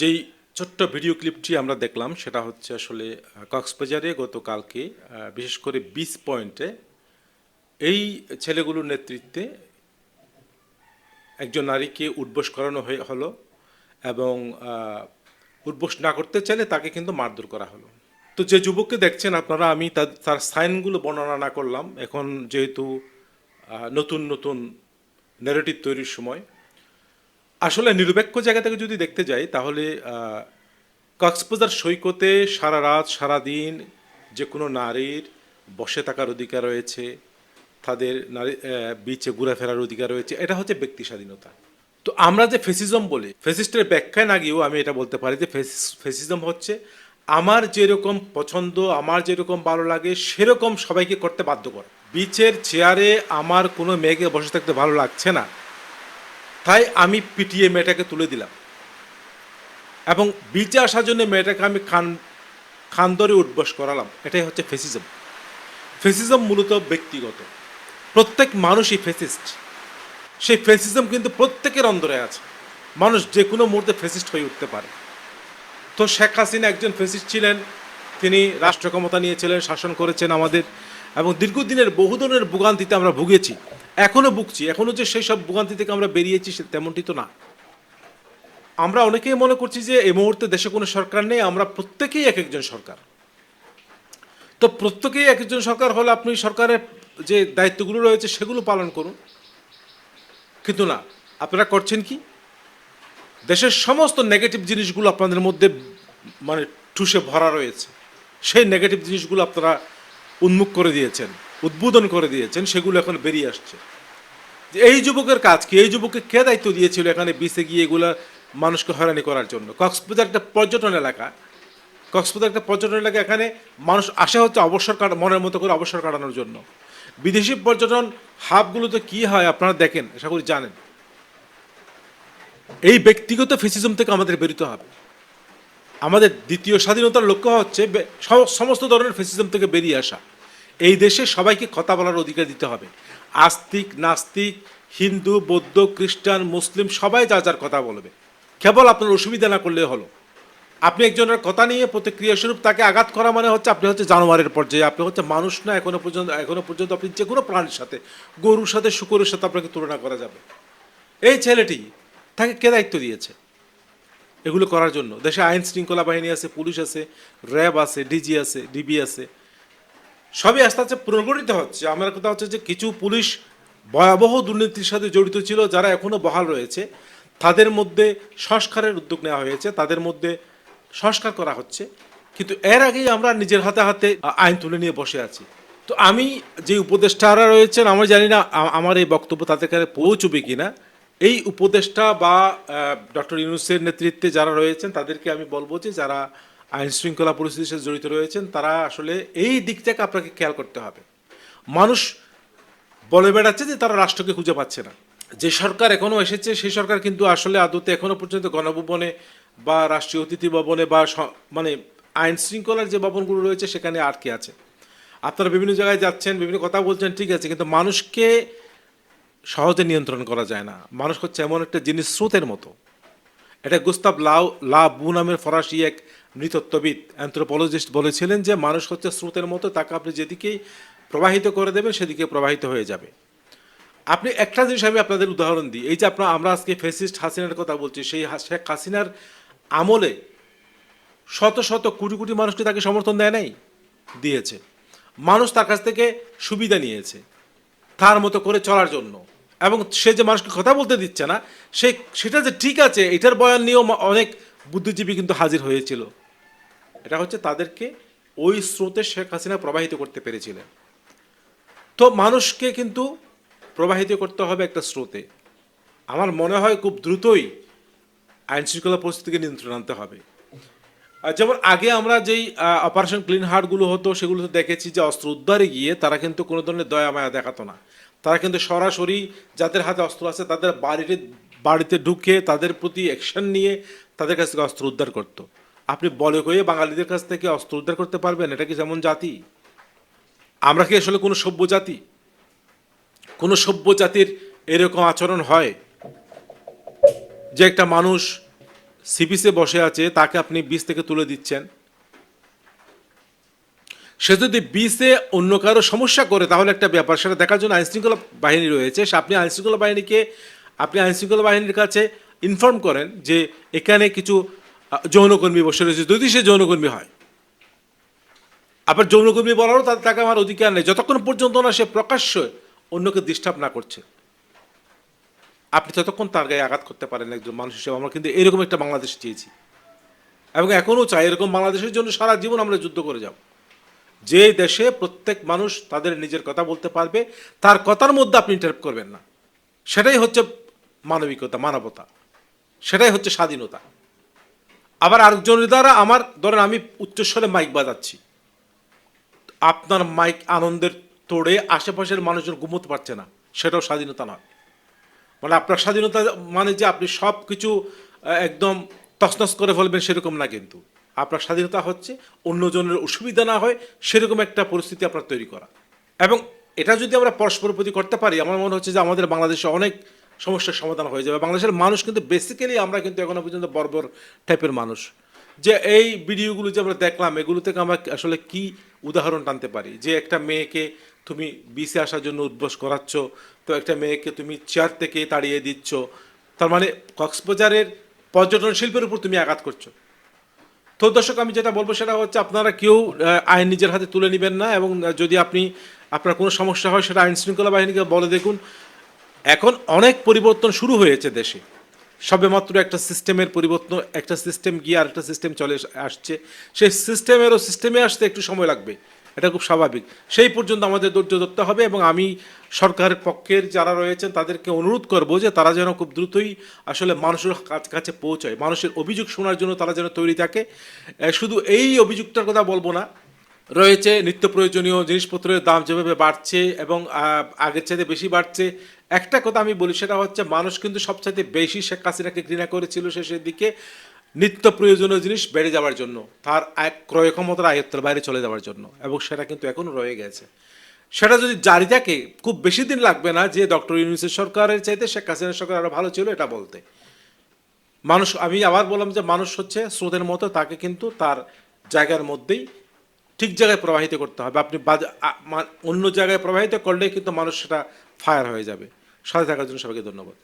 যেই ছোট্ট ভিডিও ক্লিপটি আমরা দেখলাম, সেটা হচ্ছে আসলে কক্সবাজারে গতকালকে বিশেষ করে বিচ পয়েন্টে এই ছেলেগুলোর নেতৃত্বে একজন নারীকে উদ্বোস করানো হয়ে, হলো এবং উদ্বোস না করতে চাইলে তাকে কিন্তু মারধর করা হলো। তো যে যুবককে দেখছেন আপনারা, আমি তার তার সাইনগুলো বর্ণনা না করলাম। এখন যেহেতু নতুন নতুন ন্যারেটিভ তৈরির সময় আসলে নিরপেক্ষ জায়গা থেকে যদি দেখতে যাই, তাহলে কক্সবাজার সৈকতে সারা রাত, সারা দিন যে কোনো নারীর বসে থাকার অধিকার রয়েছে, তাদের নারী বিচে ঘোরাফেরার অধিকার রয়েছে, এটা হচ্ছে ব্যক্তি স্বাধীনতা। তো আমরা যে ফেসিজম বলি, ফেসিস্টের ব্যাখ্যায় না গিয়েও আমি এটা বলতে পারি যে ফেসিজম হচ্ছে আমার যেরকম পছন্দ, আমার যেরকম ভালো লাগে, সেরকম সবাইকে করতে বাধ্য করে। বিচের চেয়ারে আমার কোনো মেয়েকে বসে থাকতে ভালো লাগছে না। তাই আমি পিটিয়ে মেয়েটাকে তুলে দিলাম। এবং বিচে আসার জন্য মেয়েটাকে আমি খান খান ধরে উঠবস করালাম। এটাই হচ্ছে ফেসিজম ফেসিজম মূলত ব্যক্তিগত। প্রত্যেক মানুষই ফেসিস্ট সেই ফেসিজম কিন্তু প্রত্যেকের অন্তরে আছে। মানুষ যে কোনো মুহূর্তে ফেসিস্ট হয়ে উঠতে পারে। তো শেখ হাসিনা একজন ফেসিস্ট ছিলেন। তিনি রাষ্ট্র ক্ষমতা নিয়েছিলেন, শাসন করেছেন আমাদের। এবং দীর্ঘদিনের বহু ধরনের ভোগান্তিতে আমরা ভুগেছি। এখনও ভুগছি এখনও যে সেই সব ভোগান্তি থেকে আমরা বেরিয়েছি সে তেমনটি তো না। আমরা অনেকেই মনে করছি যে এই মুহূর্তে দেশে কোনো সরকার নেই, আমরা প্রত্যেকেই এক একজন সরকার। তো প্রত্যেকেই এক একজন সরকার হলে আপনি সরকারের যে দায়িত্বগুলো রয়েছে সেগুলো পালন করুন। কিন্তু না, আপনারা করছেন কি? দেশের সমস্ত নেগেটিভ জিনিসগুলো আপনাদের মধ্যে মানে ঠুসে ভরা রয়েছে। সেই নেগেটিভ জিনিসগুলো আপনারা উন্মুখ করে দিয়েছেন। উদ্বোধন করে দিয়েছেন, সেগুলো এখন বেরিয়ে আসছে। এই যুবকের কাজ কি? এই যুবককে কে দায়িত্ব দিয়েছিল এখানে বিসে গিয়ে এগুলা মানুষকে হয়রানি করার জন্য? কক্সবাজার একটা পর্যটন এলাকা। কক্সবাজার একটা পর্যটন এলাকা, এখানে মানুষ আসে হচ্ছে অবসর কাটা, মনের মতো করে অবসর কাটানোর জন্য। বিদেশি পর্যটন হাবগুলোতে কি হয় আপনারা দেখেন, আশা করি জানেন। এই ব্যক্তিগত ফেসিজম থেকে আমাদের বেরোতে হবে। আমাদের দ্বিতীয় স্বাধীনতার লক্ষ্য হচ্ছে সমস্ত ধরনের ফেসিজম থেকে বেরিয়ে আসা। এই দেশে সবাইকে কথা বলার অধিকার দিতে হবে। আস্তিক, নাস্তিক, হিন্দু, বৌদ্ধ, খ্রিস্টান, মুসলিম সবাই যা যার কথা বলবে। কেবল আপনার অসুবিধা না করলে হলো। আপনি একজনের কথা নিয়ে প্রতিক্রিয়াস্বরূপ তাকে আঘাত করা মানে হচ্ছে আপনি হচ্ছে জানোয়ারের পর্যায়ে। আপনি হচ্ছে মানুষ না, এখনও পর্যন্ত এখনও পর্যন্ত আপনি যে কোনো প্রাণীর সাথে, গরুর সাথে, শুকুরের সাথে আপনাকে তুলনা করা যাবে। এই ছেলেটি তাকে কে দায়িত্ব দিয়েছে? এগুলো করার জন্য। দেশে আইন শৃঙ্খলা বাহিনী আছে, পুলিশ আছে, র্যাব আছে, ডিজি আছে, ডিবি আছে। সবই আস্তে আস্তে পুনর্গঠিত হচ্ছে। আমার কথা হচ্ছে যে কিছু পুলিশ ভয়াবহ দুর্নীতির সাথে জড়িত ছিল, যারা এখনও বহাল রয়েছে। তাদের মধ্যে সংস্কারের উদ্যোগ নেওয়া হয়েছে, তাদের মধ্যে সংস্কার করা হচ্ছে। কিন্তু এর আগেই আমরা নিজের হাতে হাতে আইন তুলে নিয়ে বসে আছি। তো আমি যে উপদেষ্টারা রয়েছেন আমরা জানি না আমার এই বক্তব্য তাদের কাছে পৌঁছবে কিনা। এই উপদেষ্টা বা ডক্টর ইউনুসের নেতৃত্বে যারা রয়েছেন, তাদেরকে আমি বলব যে যারা আইন শৃঙ্খলা পরিস্থিতির সাথে জড়িত রয়েছেন, তারা আসলে এই দিকটাকে আপনাকে খেয়াল করতে হবে। মানুষ বলে বেড়াচ্ছে যে তারা রাষ্ট্রকে খুঁজে পাচ্ছে না। যে সরকার এখনও এসেছে, সেই সরকার কিন্তু আসলে আদতে এখনও পর্যন্ত গণভবনে বা রাষ্ট্রীয় অতিথি ভবনে বা মানে আইন শৃঙ্খলার যে ভবনগুলো রয়েছে, সেখানে আটকে আছে? আপনারা বিভিন্ন জায়গায় যাচ্ছেন, বিভিন্ন কথা বলছেন, ঠিক আছে, কিন্তু মানুষকে সহজে নিয়ন্ত্রণ করা যায় না। মানুষ হচ্ছে এমন একটা জিনিস স্রোতের মতো। এটা গুস্তাব লাউ, লা বু নামের ফরাসি এক নৃতত্ত্ববিদ অ্যান্থ্রোপোলজিস্ট বলেছিলেন যে মানুষ হচ্ছে স্রোতের মতো, তাকে আপনি যেদিকেই প্রবাহিত করে দেবেন, সেদিকে প্রবাহিত হয়ে যাবে। আপনি একটা জিনিস আমি আপনাদের উদাহরণ দিই, এই যে আপনার, আমরা আজকে ফেসিস্ট হাসিনার কথা বলছি, সেই শেখ হাসিনার আমলে শত শত কোটি কোটি মানুষকে তাকে সমর্থন দেয় নাই? দিয়েছে। মানুষ তার কাছ থেকে সুবিধা নিয়েছে, তার মতো করে চলার জন্য। এবং সে যে মানুষকে কথা বলতে দিচ্ছে না, সে, সেটা যে ঠিক আছে, এটার বয়ান নিয়েও অনেক বুদ্ধিজীবী কিন্তু হাজির হয়েছিল। এটা হচ্ছে তাদেরকে ওই স্রোতে শেখ হাসিনা প্রবাহিত করতে পেরেছিলেন। তো মানুষকে কিন্তু প্রবাহিত করতে হবে একটা স্রোতে। আমার মনে হয় খুব দ্রুতই আইন শৃঙ্খলা পরিস্থিতিকে নিয়ন্ত্রণ আনতে হবে। যেমন আগে আমরা যেই অপারেশন ক্লিন হার্টগুলো হতো, সেগুলো দেখেছি যে অস্ত্র উদ্ধারে গিয়ে তারা কিন্তু কোনো ধরনের দয়া মায়া দেখাতো না। তারা কিন্তু সরাসরি যাদের হাতে অস্ত্র আছে, তাদের বাড়িতে বাড়িতে ঢুকে তাদের প্রতি অ্যাকশন নিয়ে তাদের কাছ থেকে অস্ত্র উদ্ধার করতো। আপনি বলে কয়ে বাঙালিদের কাছ থেকে অস্ত্র উদ্ধার করতে পারবেন, এটা কি যেমন জাতি? আমরা কি আসলে কোনো সভ্য জাতি? কোনো সভ্য জাতির এরকম আচরণ হয়? যে একটা মানুষ সিবিসে বসে আছে, তাকে আপনি বিষ থেকে তুলে দিচ্ছেন। সে যদি বিষে অন্য কারও সমস্যা করে, তাহলে একটা ব্যাপার। সেটা দেখার জন্য আইনশৃঙ্খলা বাহিনী রয়েছে। আপনি আইনশৃঙ্খলা বাহিনীকে, আপনি আইনশৃঙ্খলা বাহিনীর কাছে ইনফর্ম করেন যে এখানে কিছু যৌনকর্মী বসে রয়েছে। যদি সে যৌনকর্মী হয়, আবার যৌনকর্মী বলারও তাকে আমার অধিকার নেই। যতক্ষণ পর্যন্ত না সে প্রকাশ্য অন্যকে ডিস্টার্ব না করছে, আপনি ততক্ষণ তার গায়ে আঘাত করতে পারেন একজন মানুষ হিসেবে। আমরা কিন্তু এরকম একটা বাংলাদেশ চেয়েছি। এবং এখনও চাই এরকম বাংলাদেশের জন্য সারা জীবন আমরা যুদ্ধ করে যাব। যে দেশে প্রত্যেক মানুষ তাদের নিজের কথা বলতে পারবে, তার কথার মধ্যে আপনি ইন্টারাপ্ট করবেন না। সেটাই হচ্ছে মানবিকতা, মানবতা। সেটাই হচ্ছে স্বাধীনতা। আবার আরেকজনের দ্বারা আমার, ধরেন আমি উচ্চস্বরে মাইক বাজাচ্ছি। আপনার মাইক আনন্দের তোড়ে আশেপাশের মানুষজন ঘুমোতে পারছে না। সেটাও স্বাধীনতা নয়। মানে আপনার স্বাধীনতা মানে যে আপনি সব কিছু একদম তছনছ করে ফেলবেন সেরকম না কিন্তু। আপনার স্বাধীনতা হচ্ছে, অন্যজনের অসুবিধা না হয়, সেরকম একটা পরিস্থিতি আপনার তৈরি করা। এবং এটা যদি আমরা পরস্পর প্রতি করতে পারি, আমার মনে হচ্ছে যে আমাদের বাংলাদেশে অনেক সমস্যার সমাধান হয়ে যাবে। বাংলাদেশের মানুষ কিন্তু বেসিক্যালি আমরা কিন্তু এখনও পর্যন্ত বর্বর টাইপের মানুষ। যে এই ভিডিওগুলো যে আমরা দেখলাম, এগুলো থেকে আমরা আসলে কি উদাহরণ টানতে পারি? যে একটা মেয়েকে তুমি বিসে আসার জন্য উদ্বোস করাচ্ছ, তো একটা মেয়েকে তুমি চেয়ার থেকে তাড়িয়ে দিচ্ছ, তার মানে কক্সবাজারের পর্যটন শিল্পের উপর তুমি আঘাত করছ। তো দর্শক, আমি যেটা বলব সেটা হচ্ছে আপনারা কেউ আইন নিজের হাতে তুলে নেবেন না এবং যদি আপনি, আপনার কোনো সমস্যা হয় সেটা আইন শৃঙ্খলা বাহিনীকে বলে দেখুন। এখন অনেক পরিবর্তন শুরু হয়েছে দেশে। সবেমাত্র একটা সিস্টেমের পরিবর্তন, একটা সিস্টেম গিয়ে আর একটা সিস্টেম চলে আসছে। সেই সিস্টেমেরও, সিস্টেমে আসতে একটু সময় লাগবে। এটা খুব স্বাভাবিক। সেই পর্যন্ত আমাদের ধৈর্য ধরতে হবে এবং আমি সরকারের পক্ষের যারা রয়েছেন তাদেরকে অনুরোধ করব যে তারা যেন খুব দ্রুতই আসলে মানুষের কাছ- কাছে পৌঁছায়। মানুষের অভিযোগ শোনার জন্য তারা যেন তৈরি থাকে। শুধু এই অভিযোগটার কথা বলব না। রয়েছে নিত্য প্রয়োজনীয় জিনিসপত্রের দাম যেভাবে বাড়ছে এবং আগের চাইতে বেশি বাড়ছে। একটা কথা আমি বলি, সেটা হচ্ছে মানুষ কিন্তু সবচাইতে বেশি শেখ হাসিনাকে ঘৃণা করেছিল শেষের দিকে নিত্য প্রয়োজনীয় জিনিস বেড়ে যাওয়ার জন্য, তার এক ক্রয় ক্ষমতার আয়ত্তের বাইরে চলে যাওয়ার জন্য, এবং সেটা কিন্তু এখনও রয়ে গেছে। সেটা যদি জারি থাকে, খুব বেশি দিন লাগবে না যে ডক্টর ইউনুসের সরকারের চাইতে, শেখ হাসিনার সরকার আরও ভালো ছিল এটা বলতে। মানুষ, আমি আবার বললাম যে মানুষ হচ্ছে স্রোতের মতো, তাকে কিন্তু তার জায়গার মধ্যেই ঠিক জায়গায় প্রবাহিত করতে হবে। আপনি অন্য জায়গায় প্রবাহিত করলে কিন্তু মানুষ সেটা ফায়ার হয়ে যাবে। সাথে থাকার জন্য সবাইকে ধন্যবাদ।